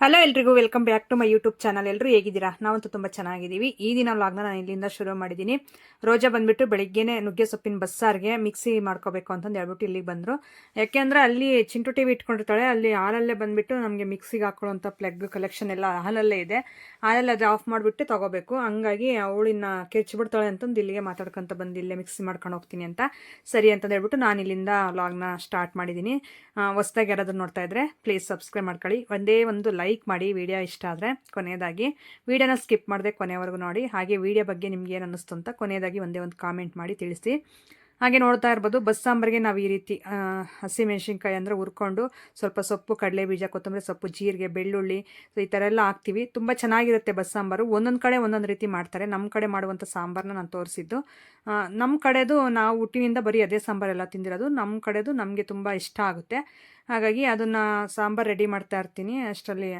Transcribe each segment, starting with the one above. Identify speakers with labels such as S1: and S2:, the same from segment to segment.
S1: Hello ಎಲ್ರಿಗೂ welcome back to my YouTube channel ಎಲ್ಲರೂ ಹೇಗಿದ್ದೀರಾ? ನಾವಂತೂ ತುಂಬ ಚೆನ್ನಾಗಿದ್ದೀವಿ. ಈ ದಿನ ವ್ಲಾಗ್ನ ನಾನು ಇಲ್ಲಿಂದ ಶುರು ಮಾಡಿದ್ದೀನಿ. ರೋಜಾ ಬಂದ್ಬಿಟ್ಟು ಬೆಳಿಗ್ಗೆನೆ ನುಗ್ಗೆ ಸೊಪ್ಪಿನ ಬಸ್ಸಾರಿಗೆ ಮಿಕ್ಸಿ ಮಾಡ್ಕೋಬೇಕು ಅಂತಂದು ಹೇಳ್ಬಿಟ್ಟು ಇಲ್ಲಿಗೆ ಬಂದರು. ಯಾಕೆಂದರೆ ಅಲ್ಲಿ ಚಿಂಟು ಟಿ ವಿ ಇಟ್ಕೊಂಡಿರ್ತಾಳೆ, ಅಲ್ಲಿ ಹಾಲಲ್ಲೇ ಬಂದುಬಿಟ್ಟು ನಮಗೆ ಮಿಕ್ಸಿಗೆ ಹಾಕೊಳ್ಳೋಂಥ ಪ್ಲಗ್ ಕಲೆಕ್ಷನ್ ಎಲ್ಲ ಹಾಲಲ್ಲೇ ಇದೆ. ಹಾಲಲ್ಲಿ ಅದು ಆಫ್ ಮಾಡಿಬಿಟ್ಟು ತೊಗೋಬೇಕು. ಹಂಗಾಗಿ ಅವಳಿನ ಕೆಚ್ಚಿಬಿಡ್ತಾಳೆ ಅಂತಂದು ಇಲ್ಲಿಗೆ ಮಾತಾಡ್ಕೊಂತ ಬಂದು ಇಲ್ಲೇ ಮಿಕ್ಸಿ ಮಾಡ್ಕೊಂಡು ಹೋಗ್ತೀನಿ ಅಂತ. ಸರಿ ಅಂತಂದು ಹೇಳ್ಬಿಟ್ಟು ನಾನು ಇಲ್ಲಿಂದ ವ್ಲಾಗ್ನ ಸ್ಟಾರ್ಟ್ ಮಾಡಿದ್ದೀನಿ. ಹೊಸ್ದಾಗಿ ಯಾರಾದರೂ ನೋಡ್ತಾ ಇದ್ರೆ ಪ್ಲೀಸ್ ಸಬ್ಸ್ಕ್ರೈಬ್ ಮಾಡ್ಕೊಳ್ಳಿ. ಒಂದೇ ಒಂದು ಲೈಕ್ ಮಾಡಿ ವಿಡಿಯೋ ಇಷ್ಟ ಆದರೆ ಕೊನೆಯದಾಗಿ ವಿಡಿಯೋನ ಸ್ಕಿಪ್ ಮಾಡದೆ ಕೊನೆವರೆಗೂ ನೋಡಿ. ಹಾಗೆ ವಿಡಿಯೋ ಬಗ್ಗೆ ನಿಮ್ಗೆ ಏನು ಅನ್ನಿಸ್ತು ಅಂತ ಕೊನೆಯದಾಗಿ ಒಂದೇ ಒಂದು ಕಾಮೆಂಟ್ ಮಾಡಿ ತಿಳಿಸಿ. ಹಾಗೆ ನೋಡ್ತಾ ಇರ್ಬೋದು ಬಸ್ ಸಾಂಬಾರಿಗೆ ನಾವು ಈ ರೀತಿ ಹಸಿ ಹಸಿಮೆಣ್ಸಿನ್ಕಾಯಿ ಅಂದರೆ ಹುರ್ಕೊಂಡು ಸ್ವಲ್ಪ ಸೊಪ್ಪು, ಕಡಲೆ ಬೀಜ, ಕೊತ್ತಂಬರಿ ಸೊಪ್ಪು, ಜೀರಿಗೆ, ಬೆಳ್ಳುಳ್ಳಿ, ಈ ಥರ ಎಲ್ಲ ಹಾಕ್ತೀವಿ. ತುಂಬ ಚೆನ್ನಾಗಿರುತ್ತೆ ಬಸ್ ಸಾಂಬಾರು ಒಂದೊಂದು ಕಡೆ ಒಂದೊಂದು ರೀತಿ ಮಾಡ್ತಾರೆ. ನಮ್ಮ ಕಡೆ ಮಾಡುವಂಥ ಸಾಂಬಾರನ್ನ ನಾನು ತೋರಿಸಿದ್ದು. ನಮ್ಮ ಕಡೆದು ನಾವು ಹುಟ್ಟಿನಿಂದ ಬರೀ ಅದೇ ಸಾಂಬಾರೆಲ್ಲ ತಿಂದಿರೋದು. ನಮ್ಮ ಕಡೆದು ನಮಗೆ ತುಂಬ ಇಷ್ಟ ಆಗುತ್ತೆ. ಹಾಗಾಗಿ ಅದನ್ನು ಸಾಂಬಾರು ರೆಡಿ ಮಾಡ್ತಾ ಇರ್ತೀನಿ. ಅಷ್ಟರಲ್ಲಿ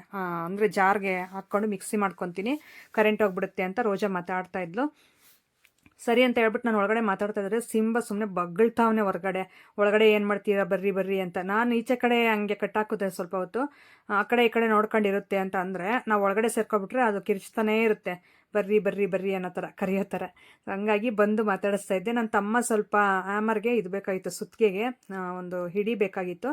S1: ಅಂದರೆ ಜಾರ್ಗೆ ಹಾಕ್ಕೊಂಡು ಮಿಕ್ಸಿ ಮಾಡ್ಕೊತೀನಿ. ಕರೆಂಟ್ ಹೋಗ್ಬಿಡುತ್ತೆ ಅಂತ ರೋಜಾ ಮಾತಾಡ್ತಾ ಇದ್ಲು. ಸರಿ ಅಂತ ಹೇಳ್ಬಿಟ್ಟು ನಾನು ಒಳಗಡೆ ಮಾತಾಡ್ತಾ ಇದ್ದಾರೆ ಸಿಂಬ ಸುಮ್ಮನೆ ಬಗ್ಗಳ್ತಾವನೆ ಹೊರಗಡೆ. ಒಳಗಡೆ ಏನು ಮಾಡ್ತೀರಾ? ಬರ್ರಿ ಬರ್ರಿ ಅಂತ. ನಾನು ಈಚೆ ಕಡೆ ಹಂಗೆ ಕಟ್ಟಾಕುತ್ತೆ ಸ್ವಲ್ಪ ಹೊತ್ತು. ಆ ಕಡೆ ಈ ಕಡೆ ನೋಡ್ಕೊಂಡಿರುತ್ತೆ ಅಂತ ಅಂದರೆ ನಾವು ಒಳಗಡೆ ಸೇರ್ಕೊಬಿಟ್ರೆ ಅದು ಕಿರ್ಚ್ತಾನೇ ಇರುತ್ತೆ. ಬರ್ರಿ ಬರ್ರಿ ಬರ್ರಿ ಅನ್ನೋ ಥರ ಕರೆಯೋ ಹಂಗಾಗಿ ಬಂದು ಮಾತಾಡಿಸ್ತಾ ಇದ್ದೆ. ನನ್ನ ತಮ್ಮ ಸ್ವಲ್ಪ ಆಮರ್ಗೆ ಇದು ಬೇಕಾಗಿತ್ತು ಸುತ್ತಿಗೆಗೆ ಒಂದು ಹಿಡಿ ಬೇಕಾಗಿತ್ತು.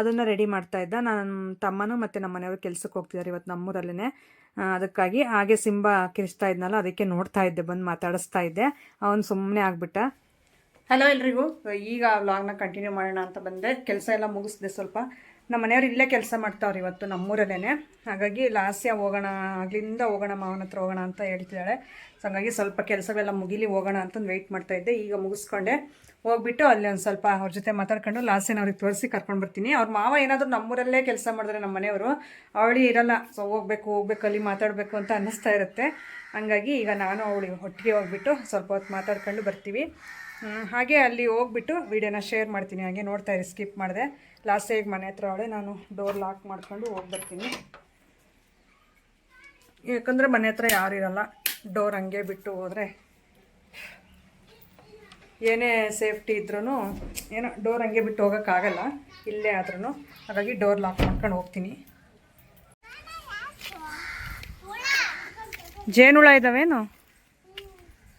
S1: ಅದನ್ನು ರೆಡಿ ಮಾಡ್ತಾ ಇದ್ದ. ನನ್ನ ತಮ್ಮನು ಮತ್ತು ನಮ್ಮ ಮನೆಯವರು ಕೆಲ್ಸಕ್ಕೆ ಹೋಗ್ತಿದ್ದಾರೆ ಇವತ್ತು ನಮ್ಮೂರಲ್ಲೇ ಅದಕ್ಕಾಗಿ ಹಾಗೆ ಸಿಂಬ ಕಿರಿಸ್ತಾ ಇದ್ನಲ್ಲ, ಅದಕ್ಕೆ ನೋಡ್ತಾ ಇದ್ದೆ, ಬಂದು ಮಾತಾಡಿಸ್ತಾ ಇದ್ದೆ. ಅವನು ಸುಮ್ಮನೆ ಆಗ್ಬಿಟ್ಟ. ಹಲೋ ಎಲ್ರಿಗೂ. ಈಗ ವ್ಲಾಗ್ನ ಕಂಟಿನ್ಯೂ ಮಾಡೋಣ ಅಂತ ಬಂದೆ. ಕೆಲಸ ಎಲ್ಲ ಮುಗಿಸ್ದೆ ಸ್ವಲ್ಪ. ನಮ್ಮ ಮನೆಯವ್ರು ಇಲ್ಲೇ ಕೆಲಸ ಮಾಡ್ತಾವ್ರಿ ಇವತ್ತು ನಮ್ಮೂರಲ್ಲೇ ಹಾಗಾಗಿ ಲಾಸ್ಯ ಹೋಗೋಣ, ಆಗ್ಲಿಂದ ಹೋಗೋಣ, ಮಾವನ ಹತ್ರ ಹೋಗೋಣ ಅಂತ ಹೇಳ್ತಿದ್ದಾಳೆ. ಸೊ ಹಾಗಾಗಿ ಸ್ವಲ್ಪ ಕೆಲಸವೆಲ್ಲ ಮುಗಿಲಿ ಹೋಗೋಣ ಅಂತಂದು ವೆಯ್ಟ್ ಮಾಡ್ತಾ ಇದ್ದೆ. ಈಗ ಮುಗಿಸ್ಕೊಂಡೆ. ಹೋಗ್ಬಿಟ್ಟು ಅಲ್ಲಿ ಒಂದು ಸ್ವಲ್ಪ ಅವ್ರ ಜೊತೆ ಮಾತಾಡ್ಕೊಂಡು ಲಾಸ್ಯನ ಅವ್ರಿಗೆ ತೋರಿಸಿ ಕರ್ಕೊಂಡು ಬರ್ತೀನಿ. ಅವ್ರ ಮಾವ ಏನಾದರೂ ನಮ್ಮೂರಲ್ಲೇ ಕೆಲಸ ಮಾಡಿದ್ರೆ ನಮ್ಮ ಮನೆಯವರು, ಅವಳಿ ಇರಲ್ಲ. ಸೊ ಹೋಗ್ಬೇಕು ಹೋಗ್ಬೇಕು, ಅಲ್ಲಿ ಮಾತಾಡಬೇಕು ಅಂತ ಅನ್ನಿಸ್ತಾ ಇರುತ್ತೆ. ಹಂಗಾಗಿ ಈಗ ನಾನು ಅವಳಿಗೆ ಒಟ್ಟಿಗೆ ಹೋಗ್ಬಿಟ್ಟು ಸ್ವಲ್ಪ ಹೊತ್ತು ಮಾತಾಡ್ಕೊಂಡು ಬರ್ತೀವಿ. ಹಾಗೆ ಅಲ್ಲಿ ಹೋಗ್ಬಿಟ್ಟು ವೀಡಿಯೋನ ಶೇರ್ ಮಾಡ್ತೀನಿ. ಹಾಗೆ ನೋಡ್ತಾ ಇರಿ, ಸ್ಕಿಪ್ ಮಾಡಿದೆ. ಲಾಸ್ಟ್ ಏಗ್ ಮನೆ ಹತ್ರ ಅವಳೆ ನಾನು ಡೋರ್ ಲಾಕ್ ಮಾಡ್ಕೊಂಡು ಹೋಗಿ ಬರ್ತೀನಿ ಯಾಕಂದರೆ ಮನೆ ಹತ್ರ ಯಾರು ಇರಲ್ಲ. ಡೋರ್ ಹಂಗೆ ಬಿಟ್ಟು ಹೋದರೆ ಏನೇ ಸೇಫ್ಟಿ ಇದ್ರೂ ಏನೋ ಡೋರ್ ಹಂಗೆ ಬಿಟ್ಟು ಹೋಗೋಕ್ಕಾಗಲ್ಲ. ಇಲ್ಲೇ ಆದ್ರೂ ಹಾಗಾಗಿ ಡೋರ್ ಲಾಕ್ ಮಾಡ್ಕೊಂಡು ಹೋಗ್ತೀನಿ. ಜೇನುಳ ಇದ್ದಾವೇನು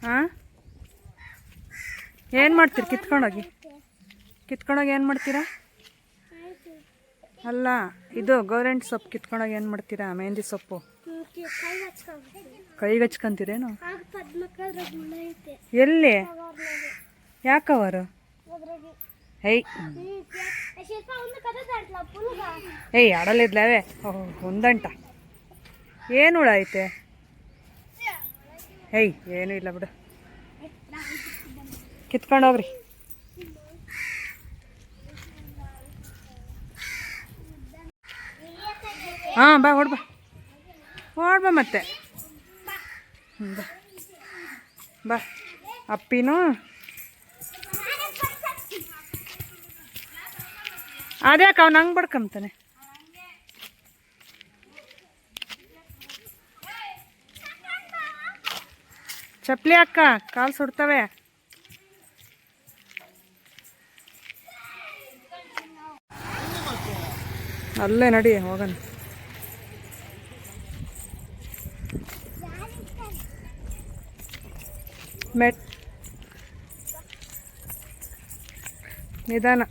S1: ಹಾಂ ಏನು ಮಾಡ್ತೀರಿ? ಕಿತ್ಕೊಂಡೋಗಿ. ಕಿತ್ಕೊಂಡೋಗಿ ಏನು ಮಾಡ್ತೀರಾ? ಅಲ್ಲ, ಇದು ಗೌರೆಂಟ್ ಸೊಪ್ಪು ಕಿತ್ಕೊಂಡೋಗಿ ಏನು ಮಾಡ್ತೀರಾ? ಮೆಹಂದಿ ಸೊಪ್ಪು. ಕೈಗೆ ಹಚ್ಕೊಂತೀರೇನು ಎಲ್ಲಿ? ಯಾಕವರು ಏಯ್. ಏಯ್ ಆಡಲಿದ್ಲವೇ ಒಂದಂಟ. ಏನು ಹುಳ ಐತೆ? ಏಯ್, ಏನೂ ಇಲ್ಲ ಬಿಡು. ಕಿತ್ಕೊಂಡೋಗ್ರಿ. ಹಾಂ, ಬಾ ಹೊಡ್ಬಾ ಬಾ. ಹೊಡ್ ಬಾ ಮತ್ತೆ. ಬಾ. ಬಾ. ಅಪ್ಪಿನೂ. ಅಕ್ಕ, ಅವ್ನು ಹಂಗೆ ಬಡ್ಕೊಂತಾನೆ. ಚಪ್ಪಲಿ ಅಕ್ಕ, ಕಾಲು ಸುಡ್ತವೆ. ಅಲ್ಲೇ ನಡಿ ಹೋಗೋಣ. ಮೆಟ್. ನಿಧಾನ.